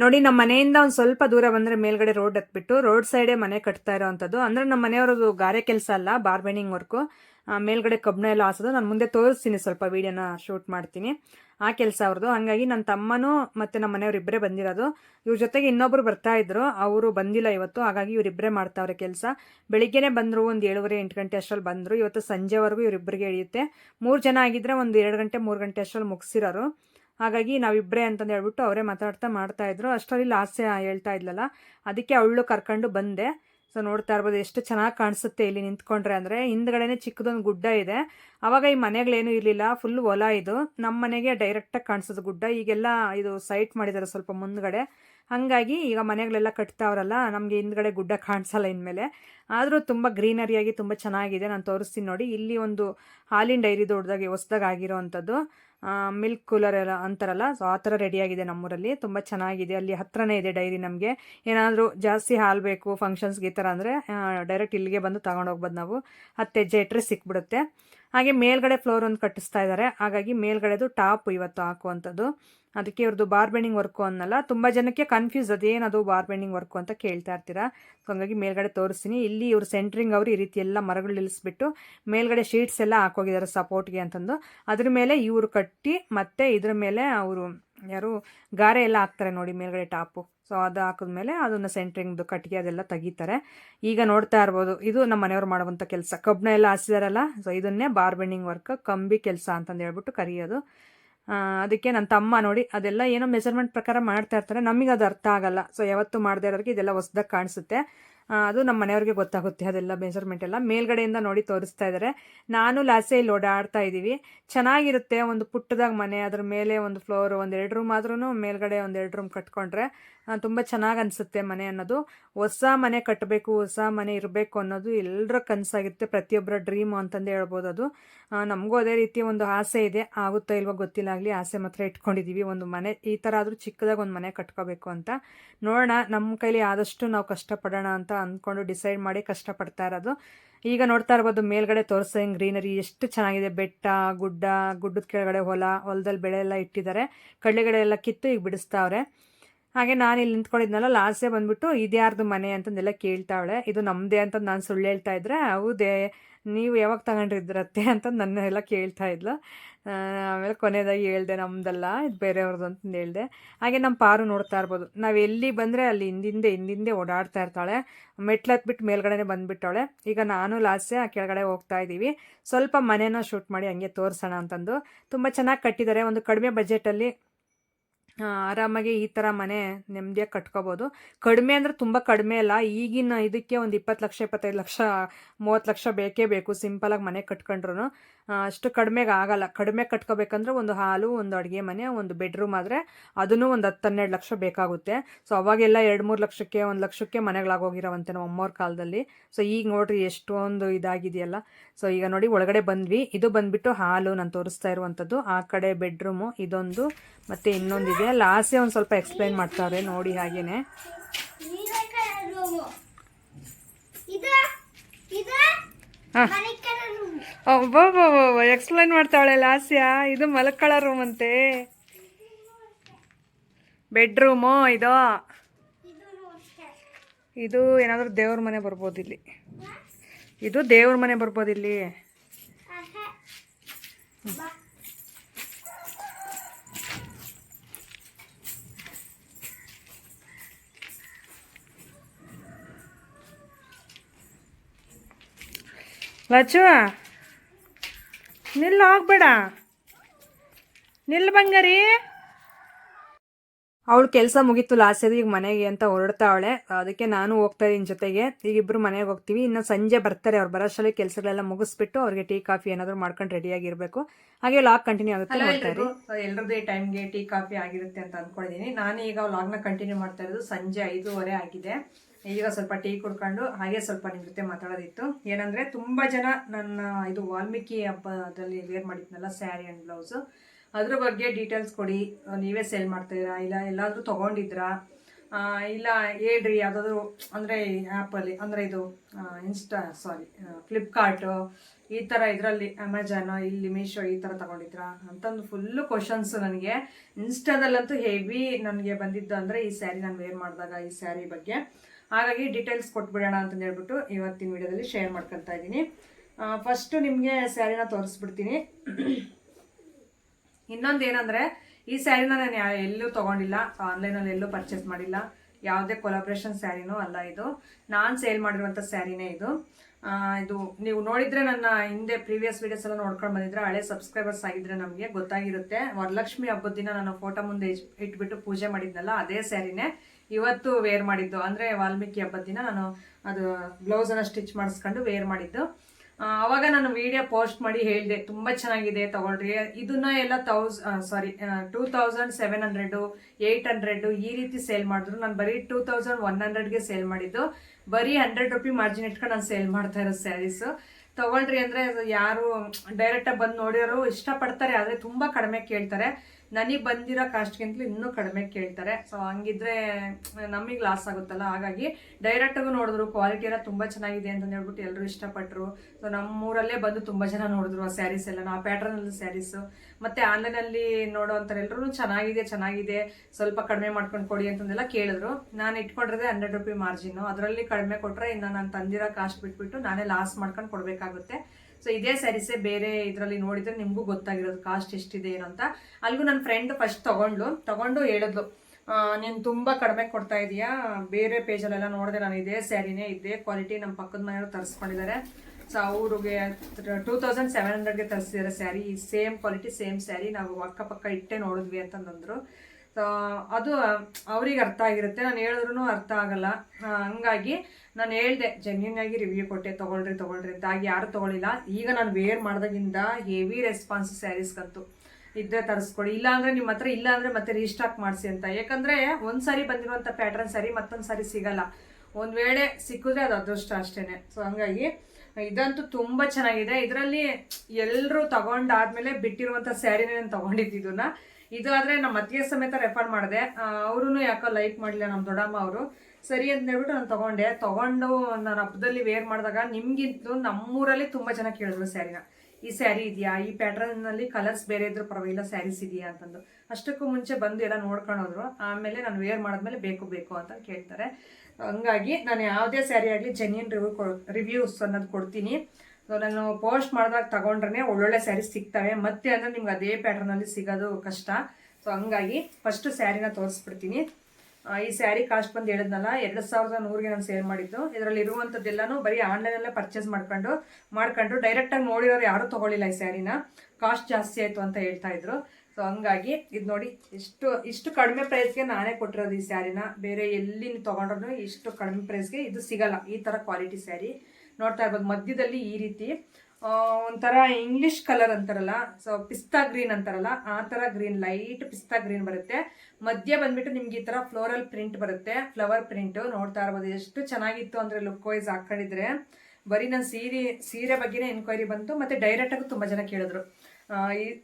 S1: ನೋಡಿ ನಮ್ಮ ಮನೆಯಿಂದ ಒಂದು ಸ್ವಲ್ಪ ದೂರ ಬಂದರೆ ಮೇಲ್ಗಡೆ ರೋಡ್ ಹತ್ಬಿಟ್ಟು, ರೋಡ್ ಸೈಡೆ ಮನೆ ಕಟ್ತಾ ಇರೋವಂಥದ್ದು ಅಂದರೆ ನಮ್ಮ ಮನೆಯವ್ರದ್ದು ಗಾರೆ ಕೆಲಸ ಅಲ್ಲ, ಬಾರ್ಬೆನಿಂಗ್ ವರ್ಕು. ಮೇಲ್ಗಡೆ ಕಬ್ಬಣ ಎಲ್ಲ ಹಾಸೋದು. ನಾನು ಮುಂದೆ ತೋರಿಸ್ತೀನಿ ಸ್ವಲ್ಪ ವಿಡಿಯೋನ ಶೂಟ್ ಮಾಡ್ತೀನಿ. ಆ ಕೆಲಸ ಅವ್ರದ್ದು ಹಾಗಾಗಿ ನನ್ನ ತಮ್ಮನೂ ಮತ್ತು ನಮ್ಮ ಮನೆಯವ್ರು ಇಬ್ಬರೇ ಬಂದಿರೋದು. ಇವ್ರ ಜೊತೆಗೆ ಇನ್ನೊಬ್ರು ಬರ್ತಾ ಇದ್ರು. ಅವರು ಬಂದಿಲ್ಲ ಇವತ್ತು. ಹಾಗಾಗಿ ಇವರಿಬ್ಬರೇ ಮಾಡ್ತಾವ್ರೆ ಕೆಲಸ. ಬೆಳಿಗ್ಗೆನೆ ಬಂದರು ಒಂದು ಏಳುವರೆ, ಎಂಟು ಗಂಟೆ ಅಷ್ಟರಲ್ಲಿ ಬಂದರು. ಇವತ್ತು ಸಂಜೆವರೆಗೂ ಇವರಿಬ್ಬರಿಗೆ ಹಿಡಿಯುತ್ತೆ ಮೂರು ಜನ ಆಗಿದ್ದರೆ ಒಂದು ಎರಡು ಗಂಟೆ, ಮೂರು ಗಂಟೆ ಅಷ್ಟರಲ್ಲಿ ಮುಗಿಸಿರೋರು. ಹಾಗಾಗಿ ನಾವಿಬ್ಬರೇ ಅಂತಂದು ಹೇಳ್ಬಿಟ್ಟು ಅವರೇ ಮಾತಾಡ್ತಾ ಮಾಡ್ತಾ ಇದ್ರು. ಅಷ್ಟರಲ್ಲಿ ಲಾಸ್ಯ ಹೇಳ್ತಾ ಇದ್ಲಲ್ಲ, ಅದಕ್ಕೆ ಅವಳು ಕರ್ಕೊಂಡು ಬಂದೆ. ಸೊ ನೋಡ್ತಾ ಇರ್ಬೋದು ಎಷ್ಟು ಚೆನ್ನಾಗಿ ಕಾಣಿಸುತ್ತೆ ಇಲ್ಲಿ ನಿಂತ್ಕೊಂಡ್ರೆ ಅಂದರೆ. ಹಿಂದ್ಗಡೆ ಚಿಕ್ಕದೊಂದು ಗುಡ್ಡ ಇದೆ. ಅವಾಗ ಈ ಮನೆಗಳೇನು ಇರಲಿಲ್ಲ ಫುಲ್ ಹೊಲ ಇದು. ನಮ್ಮ ಮನೆಗೆ ಡೈರೆಕ್ಟಾಗಿ ಕಾಣಿಸೋದು ಗುಡ್ಡ. ಈಗೆಲ್ಲ ಇದು ಸೈಟ್ ಮಾಡಿದ್ದಾರೆ ಸ್ವಲ್ಪ ಮುಂದ್ಗಡೆ. ಹಾಗಾಗಿ ಈಗ ಮನೆಗಳೆಲ್ಲ ಕಟ್ತಾವ್ರಲ್ಲ, ನಮಗೆ ಹಿಂದ್ಗಡೆ ಗುಡ್ಡ ಕಾಣಿಸಲ್ಲ ಇನ್ಮೇಲೆ. ಆದರೂ ತುಂಬ ಗ್ರೀನರಿಯಾಗಿ ತುಂಬ ಚೆನ್ನಾಗಿದೆ. ನಾನು ತೋರಿಸ್ತೀನಿ ನೋಡಿ. ಇಲ್ಲಿ ಒಂದು ಹಾಲಿನ ಡೈರಿ ದೊಡ್ಡದಾಗಿ ಹೊಸ್ದಾಗಿ ಆಗಿರೋ ಮಿಲ್ಕ್ ಕೂಲರ್ ಎಲ್ಲ ಅಂತಾರಲ್ಲ ಸೊ ಆ ಥರ ರೆಡಿಯಾಗಿದೆ ನಮ್ಮೂರಲ್ಲಿ. ತುಂಬ ಚೆನ್ನಾಗಿದೆ. ಅಲ್ಲಿ ಹತ್ರನೇ ಇದೆ ಡೈರಿ ನಮಗೆ. ಏನಾದರೂ ಜಾಸ್ತಿ ಹಾಲು ಬೇಕು ಫಂಕ್ಷನ್ಸ್ಗೆ ಈ ಥರ ಅಂದರೆ ಡೈರೆಕ್ಟ್ ಇಲ್ಲಿಗೆ ಬಂದು ತಗೊಂಡು ಹೋಗ್ಬೋದು ನಾವು. ಹತ್ತು ಹೆಜ್ಜೆ ಇಟ್ಟರೆ ಸಿಕ್ಬಿಡುತ್ತೆ. ಹಾಗೆ ಮೇಲ್ಗಡೆ ಫ್ಲೋರ್ ಒಂದು ಕಟ್ಟಿಸ್ತಾ ಇದ್ದಾರೆ ಹಾಗಾಗಿ ಮೇಲ್ಗಡೆದು ಟಾಪ್ ಇವತ್ತು ಹಾಕುವಂಥದ್ದು. ಅದಕ್ಕೆ ಇವ್ರದ್ದು ಬಾರ್ಬೆಂಡಿಂಗ್ ವರ್ಕು ಅನ್ನಲ್ಲ. ತುಂಬ ಜನಕ್ಕೆ ಕನ್ಫ್ಯೂಸ್ ಅದೇನದು ಬಾರ್ಬೆಂಡಿಂಗ್ ವರ್ಕು ಅಂತ ಕೇಳ್ತಾ ಇರ್ತೀರಾ? ಸೊ ಹಂಗಾಗಿ ಮೇಲ್ಗಡೆ ತೋರಿಸ್ತೀನಿ. ಇಲ್ಲಿ ಇವ್ರು ಸೆಂಟ್ರಿಂಗ್ ಅವರು ಈ ರೀತಿ ಎಲ್ಲ ಮರಗಳು ನಿಲ್ಲಿಸ್ಬಿಟ್ಟು ಮೇಲ್ಗಡೆ ಶೀಟ್ಸ್ ಎಲ್ಲ ಹಾಕೋಗಿದ್ದಾರೆ ಸಪೋರ್ಟ್ಗೆ ಅಂತಂದು. ಅದ್ರ ಮೇಲೆ ಇವರು ಕಟ್ಟಿ ಮತ್ತೆ ಇದ್ರ ಮೇಲೆ ಅವರು ಯಾರು ಗಾರೆ ಎಲ್ಲ ಹಾಕ್ತಾರೆ ನೋಡಿ ಮೇಲ್ಗಡೆ ಟಾಪು. ಸೊ ಅದು ಹಾಕಿದ್ಮೇಲೆ ಅದನ್ನು ಸೆಂಟ್ರಿಂಗ್ದು ಕಟ್ಟಿಗೆ ಅದೆಲ್ಲ ತೆಗಿತಾರೆ. ಈಗ ನೋಡ್ತಾ ಇರ್ಬೋದು, ಇದು ನಮ್ಮ ಮನೆಯವ್ರು ಮಾಡುವಂಥ ಕೆಲಸ. ಕಬ್ಬನ ಎಲ್ಲ ಹಾಸಿದಾರಲ್ಲ ಸೊ ಇದನ್ನೇ ಬಾರ್ಬೆಂಡಿಂಗ್ ವರ್ಕ್ ಕಂಬಿ ಕೆಲಸ ಅಂತಂದು ಹೇಳ್ಬಿಟ್ಟು ಕರೆಯೋದು. ಅದಕ್ಕೆ ನನ್ನ ತಮ್ಮ ನೋಡಿ, ಅದೆಲ್ಲ ಏನೋ ಮೆಜರ್ಮೆಂಟ್ ಪ್ರಕಾರ ಮಾಡ್ತಾ ಇರ್ತಾರೆ. ನಮಗೆ ಅದು ಅರ್ಥ ಆಗಲ್ಲ. ಸೊ ಯಾವತ್ತು ಮಾಡದೇ ಇರೋದಕ್ಕೆ ಇದೆಲ್ಲ ಹೊಸ್ದಾಗಿ ಕಾಣಿಸುತ್ತೆ. ಅದು ನಮ್ಮ ಮನೆಯವ್ರಿಗೆ ಗೊತ್ತಾಗುತ್ತೆ, ಅದೆಲ್ಲ ಮೆಜರ್ಮೆಂಟ್ ಎಲ್ಲ. ಮೇಲ್ಗಡೆಯಿಂದ ನೋಡಿ ತೋರಿಸ್ತಾ ಇದ್ದಾರೆ ನಾನು ಲಾಸೆ ಇಲ್ಲಿ ಓಡಾಡ್ತಾ ಇದ್ದೀವಿ. ಚೆನ್ನಾಗಿರುತ್ತೆ, ಒಂದು ಪುಟ್ಟದಾಗ ಮನೆ, ಅದ್ರ ಮೇಲೆ ಒಂದು ಫ್ಲೋರ್ ಒಂದು ಎರಡು ರೂಮ್ ಆದ್ರೂ ಮೇಲ್ಗಡೆ ಒಂದು ಎರಡು ರೂಮ್ ಕಟ್ಕೊಂಡ್ರೆ ತುಂಬ ಚೆನ್ನಾಗಿ ಅನಿಸುತ್ತೆ ಮನೆ ಅನ್ನೋದು. ಹೊಸ ಮನೆ ಕಟ್ಟಬೇಕು ಹೊಸ ಮನೆ ಇರಬೇಕು ಅನ್ನೋದು ಎಲ್ಲರ ಕನಸಾಗಿರುತ್ತೆ ಪ್ರತಿಯೊಬ್ಬರ ಡ್ರೀಮು ಅಂತಂದು ಹೇಳ್ಬೋದು ಅದು. ನಮಗೂ ಅದೇ ರೀತಿ ಒಂದು ಆಸೆ ಇದೆ. ಆಗುತ್ತೋ ಇಲ್ವೋ ಗೊತ್ತಿಲ್ಲ, ಆಗಲಿ ಆಸೆ ಮಾತ್ರ ಇಟ್ಕೊಂಡಿದ್ದೀವಿ ಒಂದು ಮನೆ, ಈ ಥರ ಆದರೂ ಚಿಕ್ಕದಾಗ ಒಂದು ಮನೆ ಕಟ್ಕೋಬೇಕು ಅಂತ. ನೋಡೋಣ ನಮ್ಮ ಕೈಲಿ ಆದಷ್ಟು ನಾವು ಕಷ್ಟಪಡೋಣ ಅಂತ ಅಂದ್ಕೊಂಡು ಡಿಸೈಡ್ ಮಾಡಿ ಕಷ್ಟಪಡ್ತಾ ಇರೋದು. ಈಗ ನೋಡ್ತಾ ಇರ್ಬೋದು ಮೇಲ್ಗಡೆ ತೋರಿಸೋ ಗ್ರೀನರಿ ಎಷ್ಟು ಚೆನ್ನಾಗಿದೆ. ಬೆಟ್ಟ, ಗುಡ್ಡ, ಗುಡ್ಡದ ಕೆಳಗಡೆ ಹೊಲ ಹೊಲದಲ್ಲಿ ಬೆಳೆ ಎಲ್ಲ ಇಟ್ಟಿದ್ದಾರೆ. ಕಡಲೆಗಡೆ ಎಲ್ಲ ಕಿತ್ತು ಈಗ ಬಿಡಿಸ್ತಾವ್ರೆ. ಹಾಗೆ ನಾನು ಇಲ್ಲಿ ನಿಂತ್ಕೊಂಡಿದ್ನಲ್ಲ, ಲಾಸ್ಟೇ ಬಂದ್ಬಿಟ್ಟು ಇದ್ಯಾರ್ದು ಮನೆ ಅಂತಂದೆಲ್ಲ ಕೇಳ್ತಾವಳೆ. ಇದು ನಮ್ಮದೇ ಅಂತ ನಾನು ಸುಳ್ಳು ಹೇಳ್ತಾ ಇದ್ರೆ, ಹೌದೇ, ನೀವು ಯಾವಾಗ ತಗೊಂಡಿದ್ರತ್ತೆ ಅಂತ ನನ್ನ ಎಲ್ಲ ಕೇಳ್ತಾ ಇದ್ಲು. ಆಮೇಲೆ ಕೊನೆಯದಾಗಿ ಹೇಳ್ದೆ ನಮ್ದಲ್ಲ, ಇದು ಬೇರೆಯವ್ರದ್ದು ಅಂತಂದು ಹೇಳ್ದೆ. ಹಾಗೆ ನಮ್ಮ ಪಾರು ನೋಡ್ತಾ ಇರ್ಬೋದು. ನಾವು ಎಲ್ಲಿ ಬಂದರೆ ಅಲ್ಲಿ ಹಿಂದಿಂದೆ ಹಿಂದಿಂದೆ ಓಡಾಡ್ತಾ ಇರ್ತಾಳೆ. ಮೆಟ್ಲು ಹತ್ಬಿಟ್ಟು ಮೇಲ್ಗಡೆ ಬಂದುಬಿಟ್ಟವಳೆ. ಈಗ ನಾನು ಲಾಸ್ಟೇ ಆ ಕೆಳಗಡೆ ಹೋಗ್ತಾ ಇದ್ದೀವಿ ಸ್ವಲ್ಪ ಮನೇನ ಶೂಟ್ ಮಾಡಿ ಹಂಗೆ ತೋರಿಸೋಣ ಅಂತಂದು. ತುಂಬ ಚೆನ್ನಾಗಿ ಕಟ್ಟಿದ್ದಾರೆ ಒಂದು ಕಡಿಮೆ ಬಜೆಟಲ್ಲಿ ಆರಾಮಾಗಿ ಈ ಥರ ಮನೆ ನೆಮ್ಮದಿಯಾಗಿ ಕಟ್ಕೋಬೋದು. ಕಡಿಮೆ ಅಂದರೆ ತುಂಬ ಕಡಿಮೆ ಅಲ್ಲ. ಈಗಿನ ಇದಕ್ಕೆ ಒಂದು ಇಪ್ಪತ್ತು ಲಕ್ಷ, ಇಪ್ಪತ್ತೈದು ಲಕ್ಷ, ಮೂವತ್ತು ಲಕ್ಷ ಬೇಕೇ ಬೇಕು ಸಿಂಪಲಾಗಿ ಮನೆ ಕಟ್ಕೊಂಡ್ರು ಅಷ್ಟು ಕಡಿಮೆಗೆ ಆಗಲ್ಲ. ಕಡಿಮೆ ಕಟ್ಕೋಬೇಕಂದ್ರೆ ಒಂದು ಹಾಲು, ಒಂದು ಅಡುಗೆ ಮನೆ, ಒಂದು ಬೆಡ್ರೂಮ್ ಆದರೆ ಅದನ್ನು ಒಂದು ಹತ್ತು ಹನ್ನೆರಡು ಲಕ್ಷ ಬೇಕಾಗುತ್ತೆ. ಸೊ, ಅವಾಗೆಲ್ಲ ಎರಡು ಮೂರು ಲಕ್ಷಕ್ಕೆ, ಒಂದು ಲಕ್ಷಕ್ಕೆ ಮನೆಗಳಾಗೋಗಿರೋವಂತೆ ನಮ್ಮ ಅಮ್ಮವ್ರ ಕಾಲದಲ್ಲಿ. ಸೊ, ಈಗ ನೋಡ್ರಿ ಎಷ್ಟೊಂದು ಇದಾಗಿದೆಯಲ್ಲ. ಸೊ, ಈಗ ನೋಡಿ ಒಳಗಡೆ ಬಂದ್ವಿ. ಇದು ಬಂದ್ಬಿಟ್ಟು ಹಾಲು ನಾನು ತೋರಿಸ್ತಾ ಇರುವಂಥದ್ದು ಆ ಕಡೆ ಬೆಡ್ರೂಮು, ಇದೊಂದು, ಮತ್ತು ಇನ್ನೊಂದಿದೆ. ಲಾಸ್ಟೇ ಒಂದು ಸ್ವಲ್ಪ ಎಕ್ಸ್ಪ್ಲೈನ್ ಮಾಡ್ತಾವ್ರೆ ನೋಡಿ ಹಾಗೇನೆ. ಒಬ್ಬೊಬ್ಬ ಎಕ್ಸ್ಪ್ಲೈನ್ ಮಾಡ್ತಾವಳೆ ಲಾಸ್ಯ. ಇದು ಮಲಕಳ ರೂಮ್ ಅಂತೆ. ಬೆಡ್ರೂಮು ಇದು.
S2: ಇದು
S1: ಏನಾದರೂ ದೇವ್ರ ಮನೆ ಬರ್ಬೋದು ಇಲ್ಲಿ. ಇದು ದೇವ್ರ ಮನೆ ಬರ್ಬೋದು ಇಲ್ಲಿ. ಲಚ್ಚು ನಿಲ್ಲ ಹೋಗ್ಬೇಡ. ನಿಲ್ ಬಂಗಾರಿ. ಅವಳು ಕೆಲಸ ಮುಗೀತು ಲಾಸ್ಟ್ ಈಗ ಮನೆಗೆ ಅಂತ ಹೊರಡ್ತಾವಳೆ. ಅದಕ್ಕೆ ನಾನು ಹೋಗ್ತಾ ಇದ್ದೀನಿ ಜೊತೆಗೆ. ಈಗ ಇಬ್ರು ಮನೆಗೆ ಹೋಗ್ತೀವಿ. ಇನ್ನು ಸಂಜೆ ಬರ್ತಾರೆ. ಅವ್ರು ಬರೋಷ್ಟರಲ್ಲಿ ಕೆಲಸಗಳೆಲ್ಲ ಮುಗಿಸ್ಬಿಟ್ಟು ಅವ್ರಿಗೆ ಟೀ ಕಾಫಿ ಏನಾದರೂ ಮಾಡ್ಕೊಂಡು ರೆಡಿ ಆಗಿರಬೇಕು ಹಾಗೆ ಲಾಗ್ ಕಂಟಿನ್ಯೂ ಆಗುತ್ತೆ ಎಲ್ಲರದೇ ಇರಿ. ಎಲ್ಲರದ್ದು ಈ ಟೈಮ್ಗೆ ಟೀ ಕಾಫಿ ಆಗಿರುತ್ತೆ ಅಂತ ಅಂದ್ಕೊಂಡಿದ್ದೀನಿ ನಾನು ಈಗ ಲಾಗ್ನ ಕಂಟಿನ್ಯೂ ಮಾಡ್ತಾ ಇರೋದು ಸಂಜೆ ಐದೂವರೆ ಆಗಿದೆ. ಈಗ ಸ್ವಲ್ಪ ಟೀ ಕುಡ್ಕೊಂಡು ಹಾಗೆ ಸ್ವಲ್ಪ ನಿಮ್ಮ ಜೊತೆ ಮಾತಾಡೋದಿತ್ತು. ಏನಂದ್ರೆ ತುಂಬಾ ಜನ ನನ್ನ ಇದು ವಾಲ್ಮೀಕಿ ಹಬ್ಬದಲ್ಲಿ ವೇರ್ ಮಾಡಿದ್ನಲ್ಲ ಸ್ಯಾರಿ ಆ್ಯಂಡ್ ಬ್ಲೌಸು ಅದ್ರ ಬಗ್ಗೆ ಡೀಟೇಲ್ಸ್ ಕೊಡಿ. ನೀವೇ ಸೇಲ್ ಮಾಡ್ತೀರಾ? ಇಲ್ಲ ಎಲ್ಲಾದರೂ ತೊಗೊಂಡಿದ್ರಾ? ಇಲ್ಲ ಹೇಳ್ರಿ, ಯಾವುದಾದ್ರು ಅಂದರೆ ಆ್ಯಪಲ್ಲಿ ಅಂದರೆ ಇದು ಇನ್ಸ್ಟಾ ಸಾರಿ ಫ್ಲಿಪ್ಕಾರ್ಟು ಈ ಥರ ಇದರಲ್ಲಿ ಅಮೆಜಾನು ಇಲ್ಲಿ ಮೀಶೋ ಈ ಥರ ತಗೊಂಡಿದ್ರಾ? ಅಂತಂದು ಫುಲ್ಲು ಕ್ವಶನ್ಸ್ ನನಗೆ. ಇನ್ಸ್ಟಾದಲ್ಲಂತೂ ಹೆವಿ ನನಗೆ ಬಂದಿದ್ದು ಅಂದರೆ ಈ ಸ್ಯಾರಿ ನಾನು ವೇರ್ ಮಾಡಿದಾಗ ಈ ಸ್ಯಾರಿ ಬಗ್ಗೆ. ಹಾಗಾಗಿ ಡೀಟೇಲ್ಸ್ ಕೊಟ್ಬಿಡೋಣ ಅಂತ ಹೇಳ್ಬಿಟ್ಟು ಇವತ್ತಿನ ವಿಡಿಯೋದಲ್ಲಿ ಶೇರ್ ಮಾಡ್ಕೊತಾ ಇದ್ದೀನಿ. ಫಸ್ಟು ನಿಮಗೆ ಸ್ಯಾರಿನ ತೋರಿಸ್ಬಿಡ್ತೀನಿ. ಇನ್ನೊಂದು ಏನಂದ್ರೆ, ಈ ಸ್ಯಾರಿನ ನಾನು ಯಾ ಎಲ್ಲೂ ತಗೊಂಡಿಲ್ಲ. ಆನ್ಲೈನಲ್ಲಿ ಎಲ್ಲೂ ಪರ್ಚೇಸ್ ಮಾಡಿಲ್ಲ. ಯಾವುದೇ ಕೊಲಾಬ್ರೇಷನ್ ಸ್ಯಾರಿನೂ ಅಲ್ಲ ಇದು. ನಾನು ಸೇಲ್ ಮಾಡಿರುವಂಥ ಸ್ಯಾರಿನೇ ಇದು. ಇದು ನೀವು ನೋಡಿದ್ರೆ ನನ್ನ ಹಿಂದೆ ಪ್ರೀವಿಯಸ್ ವೀಡಿಯೋಸ್ ಎಲ್ಲ ನೋಡ್ಕೊಂಡು ಬಂದಿದ್ರೆ ಹಳೆ ಸಬ್ಸ್ಕ್ರೈಬರ್ಸ್ ಆಗಿದ್ರೆ ನಮಗೆ ಗೊತ್ತಾಗಿರುತ್ತೆ. ವರಲಕ್ಷ್ಮಿ ಹಬ್ಬದ ದಿನ ನಾನು ಫೋಟೋ ಮುಂದೆ ಇಟ್ಬಿಟ್ಟು ಪೂಜೆ ಮಾಡಿದ್ನಲ್ಲ, ಅದೇ ಸ್ಯಾರಿನೇ ಇವತ್ತು ವೇರ್ ಮಾಡಿದ್ದು, ಅಂದರೆ ವಾಲ್ಮೀಕಿ ಹಬ್ಬದ ದಿನ ನಾನು ಅದು ಬ್ಲೌಸನ್ನು ಸ್ಟಿಚ್ ಮಾಡಿಸ್ಕೊಂಡು ವೇರ್ ಮಾಡಿದ್ದು. ಅವಾಗ ನಾನು ವಿಡಿಯೋ ಪೋಸ್ಟ್ ಮಾಡಿ ಹೇಳಿದೆ, ತುಂಬಾ ಚೆನ್ನಾಗಿದೆ ತಗೊಳ್ರಿ. ಇದನ್ನ ಎಲ್ಲ thousand sorry two thousand seven hundred eight hundred ಈ ರೀತಿ ಸೇಲ್ ಮಾಡಿದ್ರು. ನಾನು ಬರೀ ಟೂ ತೌಸಂಡ್ ಒನ್ ಹಂಡ್ರೆಡ್ಗೆ ಸೇಲ್ ಮಾಡಿದ್ದು. ಬರೀ ಹಂಡ್ರೆಡ್ ರುಪಿ ಮಾರ್ಜಿನ್ ಇಟ್ಕೊಂಡು ನಾನು ಸೇಲ್ ಮಾಡ್ತಾ ಇರೋ ಸ್ಯಾರೀಸು ತಗೊಳ್ರಿ ಅಂದ್ರೆ ಯಾರು ಡೈರೆಕ್ಟಾಗಿ ಬಂದು ನೋಡಿರೋರು ಇಷ್ಟಪಡ್ತಾರೆ, ಆದ್ರೆ ತುಂಬಾ ಕಡಿಮೆ ಕೇಳ್ತಾರೆ. ನನಗೆ ಬಂದಿರೋ ಕಾಸ್ಟ್ಗಿಂತಲೂ ಇನ್ನೂ ಕಡಿಮೆ ಕೇಳ್ತಾರೆ. ಸೊ ಹಂಗಿದ್ರೆ ನಮಗೆ ಲಾಸ್ ಆಗುತ್ತಲ್ಲ? ಹಾಗಾಗಿ ಡೈರೆಕ್ಟಾಗೂ ನೋಡಿದ್ರು ಕ್ವಾಲಿಟಿ ಎಲ್ಲ ತುಂಬ ಚೆನ್ನಾಗಿದೆ ಅಂತ ಹೇಳ್ಬಿಟ್ಟು ಎಲ್ಲರೂ ಇಷ್ಟಪಟ್ಟರು ಸೊ ನಮ್ಮೂರಲ್ಲೇ ಬಂದು ತುಂಬ ಜನ ನೋಡಿದ್ರು ಆ ಸ್ಯಾರೀಸ್ ಎಲ್ಲ. ಆ ಪ್ಯಾಟ್ರನಲ್ಲಿ ಸ್ಯಾರೀಸು ಮತ್ತು ಆನ್ಲೈನಲ್ಲಿ ನೋಡೋವಂಥವ್ರು ಎಲ್ಲರೂ ಚೆನ್ನಾಗಿದೆ ಚೆನ್ನಾಗಿದೆ. ಸ್ವಲ್ಪ ಕಡಿಮೆ ಮಾಡ್ಕೊಂಡು ಕೊಡಿ ಅಂತಂದೆಲ್ಲ ಕೇಳಿದ್ರು. ನಾನು ಇಟ್ಕೊಂಡಿರೋದೆ ಹಂಡ್ರೆಡ್ ರುಪಿ ಮಾರ್ಜಿನ್ನು ಅದರಲ್ಲಿ ಕಡಿಮೆ ಕೊಟ್ಟರೆ ಇನ್ನು ನಾನು ತಂದಿರೋ ಕಾಸ್ಟ್ ಬಿಟ್ಬಿಟ್ಟು ನಾನೇ ಲಾಸ್ ಮಾಡ್ಕೊಂಡು ಕೊಡಬೇಕಾಗುತ್ತೆ. ಸೊ ಇದೇ ಸ್ಯಾರೀಸೇ ಬೇರೆ ಇದರಲ್ಲಿ ನೋಡಿದ್ರೆ ನಿಮಗೂ ಗೊತ್ತಾಗಿರೋದು ಕಾಸ್ಟ್ ಎಷ್ಟಿದೆ ಏನು ಅಂತ. ಅಲ್ಲಿಗೂ ನನ್ನ ಫ್ರೆಂಡ್ ಫಸ್ಟ್ ತಗೊಂಡ್ಲು ತಗೊಂಡು ಹೇಳಿದ್ಲು ನೀನು ತುಂಬ ಕಡಿಮೆ ಕೊಡ್ತಾ ಇದೀಯಾ? ಬೇರೆ ಪೇಜಲ್ಲೆಲ್ಲ ನೋಡಿದೆ ನಾನು ಇದೇ ಸ್ಯಾರಿನೇ ಇದೇ ಕ್ವಾಲಿಟಿ ನಮ್ಮ ಪಕ್ಕದ ಮನೆಯವರು ತರಿಸ್ಕೊಂಡಿದ್ದಾರೆ ಸೊ ಅವ್ರಿಗೆ ಟೂ ತೌಸಂಡ್ ಸೆವೆನ್ ಹಂಡ್ರೆಡ್ಗೆ ತರಿಸಿದ್ದಾರೆ ಸ್ಯಾರಿ ಈ ಸೇಮ್ ಕ್ವಾಲಿಟಿ ಸೇಮ್ ಸ್ಯಾರಿ ನಾವು ಅಕ್ಕಪಕ್ಕ ಇಟ್ಟೆ ನೋಡಿದ್ವಿ ಅಂತಂದ್ರು ಸೊ ಅದು ಅವ್ರಿಗೆ ಅರ್ಥ ಆಗಿರುತ್ತೆ. ನಾನು ಹೇಳಿದ್ರು ಅರ್ಥ ಆಗಲ್ಲ. ಹಂಗಾಗಿ ನಾನು ಹೇಳ್ದೆ ಜೆನ್ಯೂನ್ ಆಗಿ ರಿವ್ಯೂ ಕೊಟ್ಟೆ, ತಗೊಳ್ರಿ ತಗೊಳ್ರಿ ಅಂತ. ಆಗಿ ಯಾರು ತಗೊಳ್ಳಿಲ್ಲ. ಈಗ ನಾನು ವೇರ್ ಮಾಡ್ದಾಗಿಂದ ಹೆವಿ ರೆಸ್ಪಾನ್ಸ್ ಸ್ಯಾರೀಸ್ಗಂತೂ ಇದ್ರೆ ತರಿಸ್ಕೊಡಿ. ಇಲ್ಲ ಅಂದ್ರೆ ನಿಮ್ಮ ಹತ್ರ ಇಲ್ಲ ಅಂದರೆ ಮತ್ತೆ ರೀಸ್ಟಾಕ್ ಮಾಡಿಸಿ ಅಂತ. ಯಾಕಂದ್ರೆ ಒಂದು ಸಾರಿ ಬಂದಿರುವಂತ ಪ್ಯಾಟರ್ನ್ ಸಾರಿ, ಮತ್ತೊಂದ್ ಸಾರಿ ಸಿಗಲ್ಲ. ಒಂದ್ ವೇಳೆ ಸಿಕ್ಕಿದ್ರೆ ಅದು ಅದೃಷ್ಟ ಅಷ್ಟೇ ಸೊ ಹಂಗಾಗಿ ಇದಂತೂ ತುಂಬಾ ಚೆನ್ನಾಗಿದೆ. ಇದರಲ್ಲಿ ಎಲ್ಲರೂ ತಗೊಂಡಾದ್ಮೇಲೆ ಬಿಟ್ಟಿರುವಂತ ಸ್ಯಾರಿನೇ ನಾನು ತಗೊಂಡಿದ್ದನ್ನ ಇದು ಆದ್ರೆ ನಮ್ಮ ಅತ್ತಿಗೆ ಸಮೇತ ರೆಫರ್ ಮಾಡಿದೆ. ಅವರು ಯಾಕೋ ಲೈಕ್ ಮಾಡಲಿಲ್ಲ ನಮ್ಮ ದೊಡ್ಡಮ್ಮ ಅವರು. ಸರಿ ಅಂತ ಹೇಳ್ಬಿಟ್ಟು ನಾನು ತಗೊಂಡೆ. ತಗೊಂಡು ನಾನು ಹಬ್ಬದಲ್ಲಿ ವೇರ್ ಮಾಡಿದಾಗ ನಿಮ್ಗಿಂತಲೂ ನಮ್ಮೂರಲ್ಲಿ ತುಂಬ ಜನ ಕೇಳಿದ್ರು ಸ್ಯಾರಿನ. ಈ ಸ್ಯಾರಿ ಇದೆಯಾ? ಈ ಪ್ಯಾಟ್ರನ್ನಲ್ಲಿ ಕಲರ್ಸ್ ಬೇರೆ ಇದ್ರೂ ಪರವಾಗಿಲ್ಲ, ಸ್ಯಾರೀಸ್ ಇದೆಯಾ ಅಂತಂದು. ಅಷ್ಟಕ್ಕೂ ಮುಂಚೆ ಬಂದು ಎಲ್ಲ ನೋಡ್ಕೊಂಡೋದ್ರು. ಆಮೇಲೆ ನಾನು ವೇರ್ ಮಾಡಿದ್ಮೇಲೆ ಬೇಕು ಬೇಕು ಅಂತ ಕೇಳ್ತಾರೆ. ಹಂಗಾಗಿ ನಾನು ಯಾವುದೇ ಸ್ಯಾರಿ ಆಗಲಿ ಜೆನ್ಯೂನ್ ರಿವ್ಯೂ ರಿವ್ಯೂಸ್ ಅನ್ನೋದು ಕೊಡ್ತೀನಿ. ಸೊ ನಾನು ಪೋಸ್ಟ್ ಮಾಡಿದಾಗ ತಗೊಂಡ್ರೆ ಒಳ್ಳೊಳ್ಳೆ ಸ್ಯಾರೀಸ್ ಸಿಗ್ತವೆ. ಮತ್ತೆ ಅಂದರೆ ನಿಮ್ಗೆ ಅದೇ ಪ್ಯಾಟ್ರನಲ್ಲಿ ಸಿಗೋದು ಕಷ್ಟ. ಸೊ ಹಂಗಾಗಿ ಫಸ್ಟ್ ಸ್ಯಾರಿನ ತೋರಿಸ್ಬಿಡ್ತೀನಿ. ಈ ಸ್ಯಾರಿ ಕಾಸ್ಟ್ ಬಂದು ಹೇಳಿದ್ನಲ್ಲ, ಎರಡು ಸಾವಿರದ ನೂರಿಗೆ ನಾನು ಸೇಲ್ ಮಾಡಿದ್ದು. ಇದರಲ್ಲಿ ಇರುವಂಥದ್ದೆಲ್ಲನೂ ಬರೀ ಆನ್ಲೈನಲ್ಲೇ ಪರ್ಚೇಸ್ ಮಾಡ್ಕೊಂಡು ಮಾಡ್ಕೊಂಡು ಡೈರೆಕ್ಟಾಗಿ ನೋಡಿರೋರು ಯಾರೂ ತೊಗೊಳ್ಳಿಲ್ಲ ಈ ಸ್ಯಾರಿನ. ಕಾಸ್ಟ್ ಜಾಸ್ತಿ ಆಯಿತು ಅಂತ ಹೇಳ್ತಾ ಇದ್ರು. ಸೊ ಹಂಗಾಗಿ ಇದು ನೋಡಿ, ಇಷ್ಟು ಇಷ್ಟು ಕಡಿಮೆ ಪ್ರೈಸ್ಗೆ ನಾನೇ ಕೊಟ್ಟಿರೋದು ಈ ಸ್ಯಾರಿನ. ಬೇರೆ ಎಲ್ಲಿ ತೊಗೊಂಡ್ರು ಇಷ್ಟು ಕಡಿಮೆ ಪ್ರೈಸ್ಗೆ ಇದು ಸಿಗಲ್ಲ. ಈ ಥರ ಕ್ವಾಲಿಟಿ ಸ್ಯಾರಿ. ನೋಡ್ತಾ ಇರ್ಬೋದು, ಮಧ್ಯದಲ್ಲಿ ಈ ರೀತಿ ಒಂಥರ ಇಂಗ್ಲಿಷ್ ಕಲರ್ ಅಂತಾರಲ್ಲ ಸೊ ಪಿಸ್ತಾ ಗ್ರೀನ್ ಅಂತಾರಲ್ಲ, ಆ ಥರ ಗ್ರೀನ್ ಲೈಟ್ ಪಿಸ್ತಾ ಗ್ರೀನ್ ಬರುತ್ತೆ. ಮಧ್ಯ ಬಂದ್ಬಿಟ್ಟು ನಿಮ್ಗೆ ಈ ಥರ ಫ್ಲೋರಲ್ ಪ್ರಿಂಟ್ ಬರುತ್ತೆ ಫ್ಲವರ್ ಪ್ರಿಂಟು ನೋಡ್ತಾ ಇರ್ಬೋದು. ಎಷ್ಟು ಚೆನ್ನಾಗಿತ್ತು ಅಂದರೆ ಲುಕ್ ವೈಸ್ ಹಾಕೊಂಡಿದ್ರೆ. ಬರೀ ನಾನು ಸೀರೆ ಸೀರೆ ಬಗ್ಗೆನೇ ಎನ್ಕ್ವೈರಿ ಬಂತು, ಮತ್ತೆ ಡೈರೆಕ್ಟಾಗೂ ತುಂಬ ಜನ ಕೇಳಿದ್ರು.